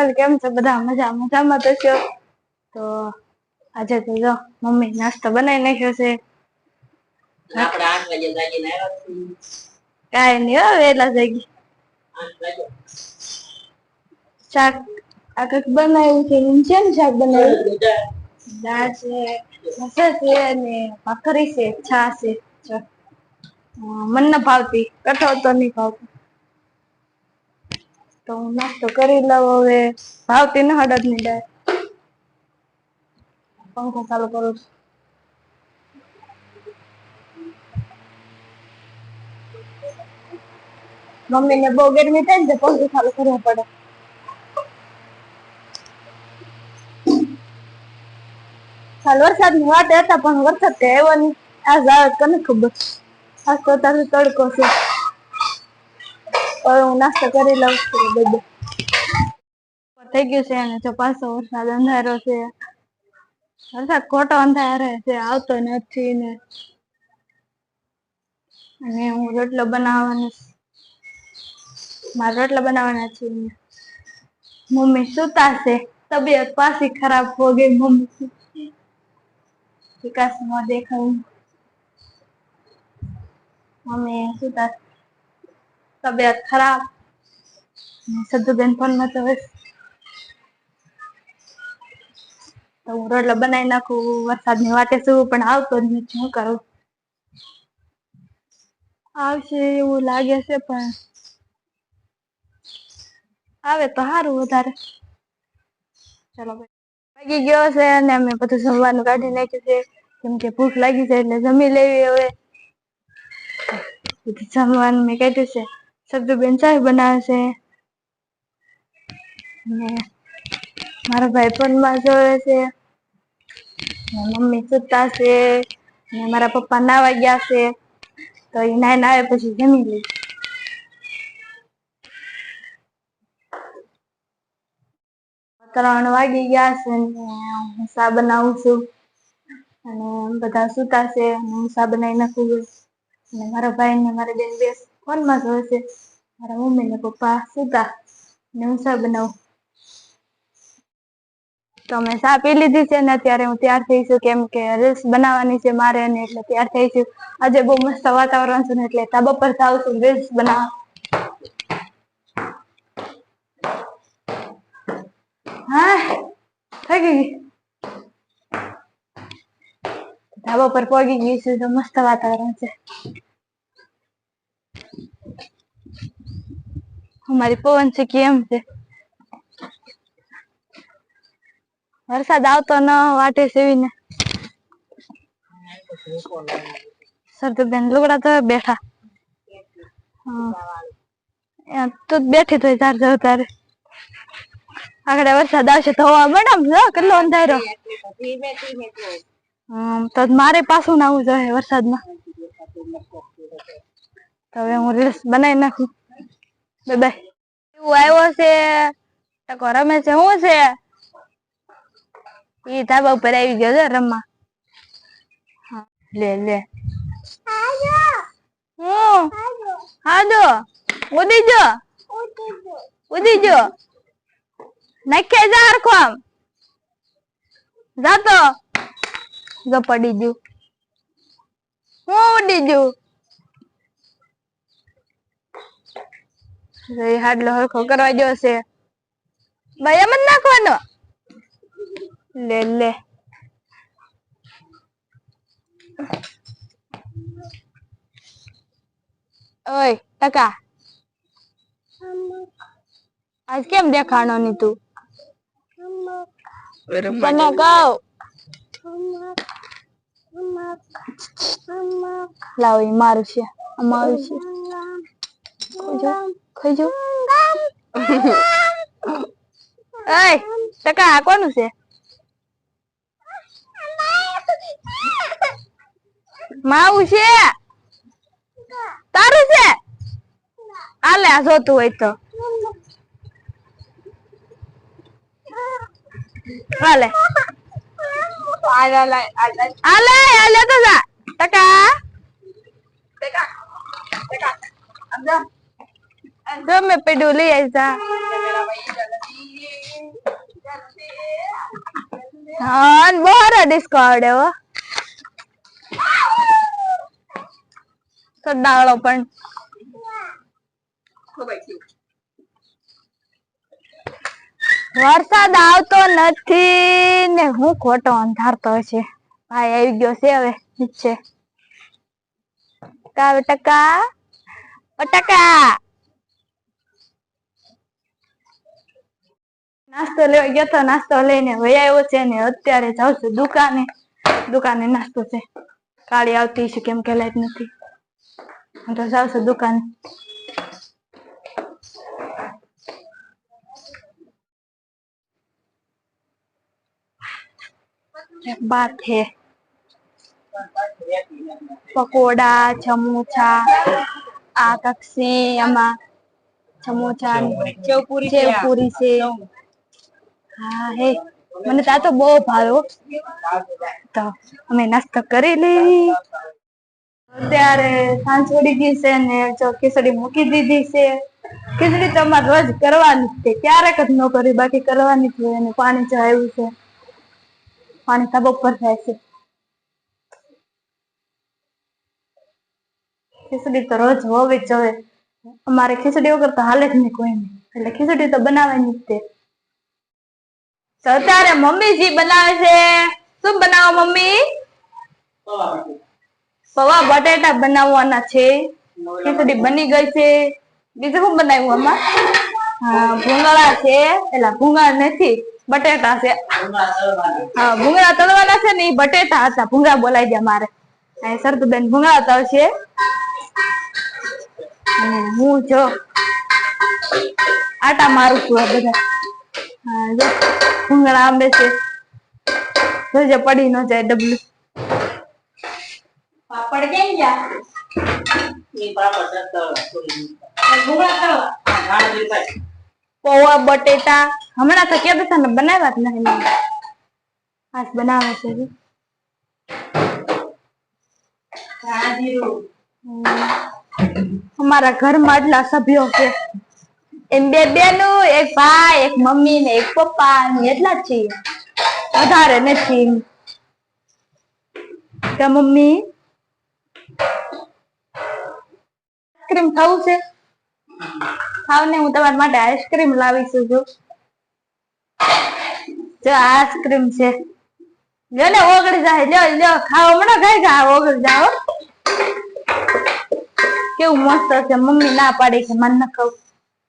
Uncle કેમ છો? બધા મજા મજામાં તો છો? તો આજે તો જો મમ્મી નાસ્તો બનાવી નાખ્યો છે. કાંઈ નહીં હો વહેલા જાગી. શાક આ કંઈક બનાવ્યું છે છે ને શાક બનાવ્યું? દાળ છે મસા છે અને ભાખરી છે છાશ છે. મન ના ભાવતી કઠોળ તો નહીં ભાવતું તો હું નાસ્તો કરી લઉં હવે. ભાવતી ન હડદની દાળ. પંખો ચાલુ કરું છું. મમ્મીને બહુ ગરમી થાય ને પંખો ચાલુ કરવો પડે. હાલ વરસાદની વાત હતા પણ વરસાદ તો આવ્યો નહીં. આ આવે કને ખબર. આ તો તારું તડકો છે. હું નાસ્તો કરી લઉં છું બધું. થઈ ગયું છે અને જો વરસાદ અંધારો છે. વરસાદ ખોટો અંધારો છે, આવતો નથી ને. અને હું રોટલો બનાવવાનો મારે રોટલા બનાવવાના છે મમ્મી સુતા છે તબિયત પાછી ખરાબ હો ગઈ મમ્મી વિકાસમાં દેખાયું. મમ્મી સુતા છે. તબિયત ખરાબ. સદ્દુબેન ફોનમાં તો હું રોટલા બનાવી નાખું, વરસાદની વાટે શું, પણ આવતો જ નથી, શું કરું? આવશે એવું લાગે છે, પણ આવે તો સારું વધારે. ચલો વાગી ગયો છે અને અમે બધું જમવાનું કાઢી નાખ્યું છે. કેમ કે ભૂખ લાગી છે એટલે જમી લેવી હવે. જમવાનું મેં કાઢ્યું છે. સબ્જુબેન ચાય બનાવે છે મારો ભાઈ ફોનમાં જોવે છે મમ્મી સુતા છે ને મારા પપ્પા નાવા ગયા છે તો એ નાઈને આવે પછી જમી લઈ ત્રણ વાગી ગયા છે ને હું સા બનાવું છું અને બધા સુતા છે હું શા બનાવી નાખું અને મારા ભાઈ ને મારા બેન બે ફોનમાં જોવે છે મારા મમ્મી ને પપ્પા સુતા ને હું શા બનાવું તો મેં ચા પી લીધી છે ને અત્યારે હું તૈયાર થઈ છું કેમ કે રીલ્સ બનાવવાની છે મારે ને એટલે તૈયાર થઈ છું આજે બહુ મસ્ત વાતાવરણ છે ને એટલે ધાબા પર જાઉં છું રીલ્સ બનાવવા હા થઈ ગઈ ધાબા પર પહોંચી ગઈ છું તો મસ્ત વાતાવરણ છે અમારી પવન છે કેમ છે? વરસાદ આવતો ન વાટે સેવીને. સરદુબેન લુગડા તો બેઠા. તો બેઠી તો તાર જાવ તારે. આગળ વરસાદ આવશે તો હવા મેડમ જો કેટલો અંધારો. તો મારે પાછું નાવું જોઈએ વરસાદમાં. તો હવે હું રીલ્સ બનાવી નાખું. Bye bye. એવું આવ્યો છે. ટકો રમે છે. શું છે? ઈ ધાબા ઉપર આવી ગયો છે રમવા. લે લે. હું? હાદો ઉડી જો. ઉડી જો. નાખે જા હરખો આમ. જાતો જો પડી હું ઉડી ગયું જો એ હાડલો હરખો કરવા જો છે. ભાઈ, એમ જ નાખવાનો. લે લે. ઓય ટકા આજ કેમ દેખાણો ની તું? તને કહું. લાવ મારું છે. અમારું મારું છે. ખાઈ જો ખાઈ જો ઓય ટકા આ કોનું છે માવું છે તારું છે આલે આ જોતું હોય તો હાલે આલે આલે તો જા જા હા અને બહુ સારો ડિસ્કો આવડે હો સડાળો પણ વરસાદ આવતો નથી ને હું ખોટો અંધારતો છે ભાઈ, આવી ગયો છે હવે, નીચે. ટકા ટકા નાસ્તો લેવા ગયો તો નાસ્તો લઈને વહી આવ્યો છે ને અત્યારે જાઉં છું દુકાને. દુકાને નાસ્તો છે. કાળી આવતી છે કેમ કે લાઈટ નથી. હું તો જાઉં છું દુકાને. બાત હે પકોડા ચમોચા આ કક્ષી આમાં સમોસા સેવપુરી સેવ પૂરી છે. હા, હે. મને તો તો બહુ ભાવ્યો તો અમે નાસ્તો કરી લઈ. અત્યારે સાંજ પડી ગઈ છે ને જો ખીચડી મૂકી દીધી છે. ખીચડી તો અમારે રોજ કરવાની છે. ક્યારેક જ ન કરી, બાકી કરવાની હોય અને પાણી જો આવ્યું છે. પાણી તબક પર થાય છે. ખીચડી તો રોજ હોવી જ જોઈએ. અમારે ખીચડી વગર તો હાલે જ નહીં કોઈ નહીં એટલે ખીચડી તો બનાવવાની જ તે તો અત્યારે મમ્મીજી બનાવે છે. શું બનાવો મમ્મી? પવા બટેટા બનાવવાના છે. ખીચડી બની ગઈ છે. બીજું શું બનાવ્યું આમાં? હા, ભૂંગળા છે. એટલે ભૂંગળા નથી, બટેટા છે. હા, ભૂંગળા તળવાના છે ને એ બટેટા હતા. ભૂંગળા બોલાઈ ગયા મારે. અહીં સરદુબેન ભૂંગળા તળશે. અને હું જો આટા મારું છું બધા. હા જો ભૂંગળા આંબે છે. જોજે પડી ન જાય ડબલું. પાપડ કેમ ગયા? પૌવા બટેટા. હમણાં તો કે બેસા બનાવ્યા જ નહીં આજ બનાવે છે. અમારા ઘરમાં આટલા સભ્યો છે. એમ બે બેનું, એક ભાઈ, એક મમ્મી ને એક પપ્પા ને એટલા જ છીએ. વધારે નથી. મમ્મી? આઈસ્ક્રીમ ખાવું છે? ખાવ ને હું તમારા માટે આઈસ્ક્રીમ લાવી છું, જો. જો આઈસ્ક્રીમ છે. લ્યો ને, ઓગળી જાય. લ્યો લ્યો ખાવ હમણાં ખાઈ ખા ઓગળી જાઓ કેવું મસ્ત છે. મમ્મી ના પાડે છે મને ન ખાવું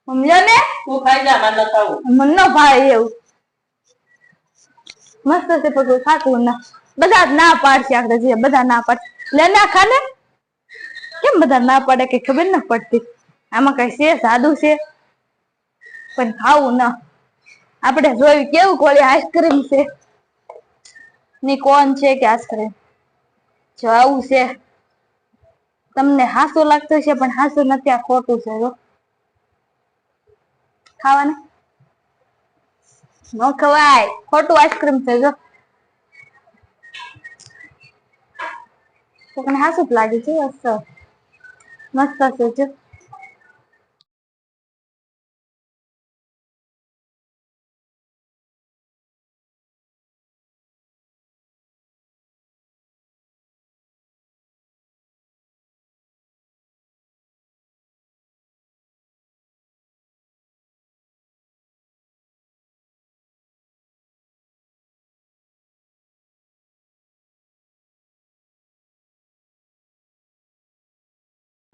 લ્યો ને? હું ખાઈ જા મને ખાવું મને ન ભાવે એવું. મસ્ત છે કોઈ ખાતું ના. બધા ના પાડશે આપણે જે બધા ના પાડશે. લે ના ખાને. કેમ બધા ના પાડે કે ખબર ના પડતી? આમાં કઈ છે સાદું છે? પણ ખાવું ના. આપણે જોયું કેવું કોળી આઈસ્ક્રીમ છે? ની કોણ છે કે આઈસ્ક્રીમ? જો આવું છે. તમને હાસો લાગતું છે પણ હાસો નથી આ ખોટું છે જો. ખાવાનું? ન ખવાય. ખોટું આઈસ્ક્રીમ છે, જો. કોકને હાસું લાગે છે મસ્ત મસ્ત છે, જો.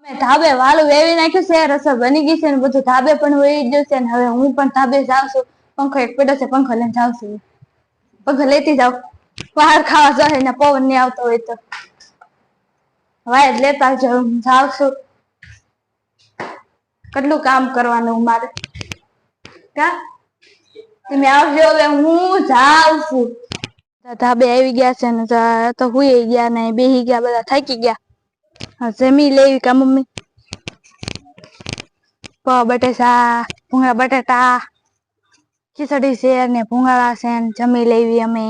મેં ધાબે વાળું વેવી નાખ્યું છે, રસોઈ બની ગઈ છે ને બધું ધાબે પણ વહી ગયું છે ને હવે હું પણ ધાબે જાઉં છું. પંખો એક પેટો છે, પંખો લઈને જાઉં છું. પંખો લેતી જાઉં. બહાર ખાવા જાય ને પવન નહીં આવતો હોય તો. વાય જ લેતા જાઉં જાઉં છું. કેટલું કામ કરવાનું મારે? કા? તમે આવજો, હવે હું જાઉં છું. ધાબે આવી ગયા છે ને તો હુઈ ગયા ને, બેહી ગયા, બધા થાકી ગયા. હા જમી લેવી કા મમ્મી પૌવા બટેટા ભૂંગળા બટેટા ખીચડી છે ને ભૂંગળા છે ને જમી લેવી અમે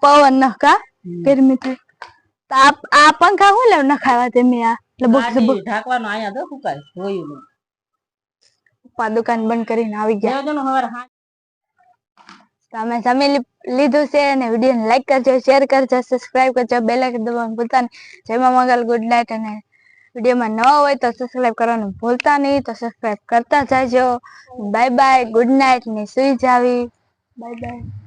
પવન નખા ગરમી થાય તો આ પંખા હું લેવ નખાવા ખાવા તેમી આ લબક ઝબક ઢાંકવાનો અહીંયા તો સુકાય જોયું નહીં પપ્પા દુકાન બંધ કરીને આવી ગયા દેવજનો હવારે હાંજ તો અમે જમી લીધું છે અને વિડીયોને લાઈક કરજો શેર કરજો સબસ્ક્રાઇબ કરજો બેલ આઇકન દબાવવાનું ભૂલતા નહીં. જય મા મંગલ ગુડ નાઇટ અને વિડીયોમાં નવા હોય તો સબસ્ક્રાઇબ કરવાનું ભૂલતા નહીં. તો સબસ્ક્રાઇબ કરતા જાજો. બાય બાય ગુડ નાઇટ ને સુઈ જાવી. Bye bye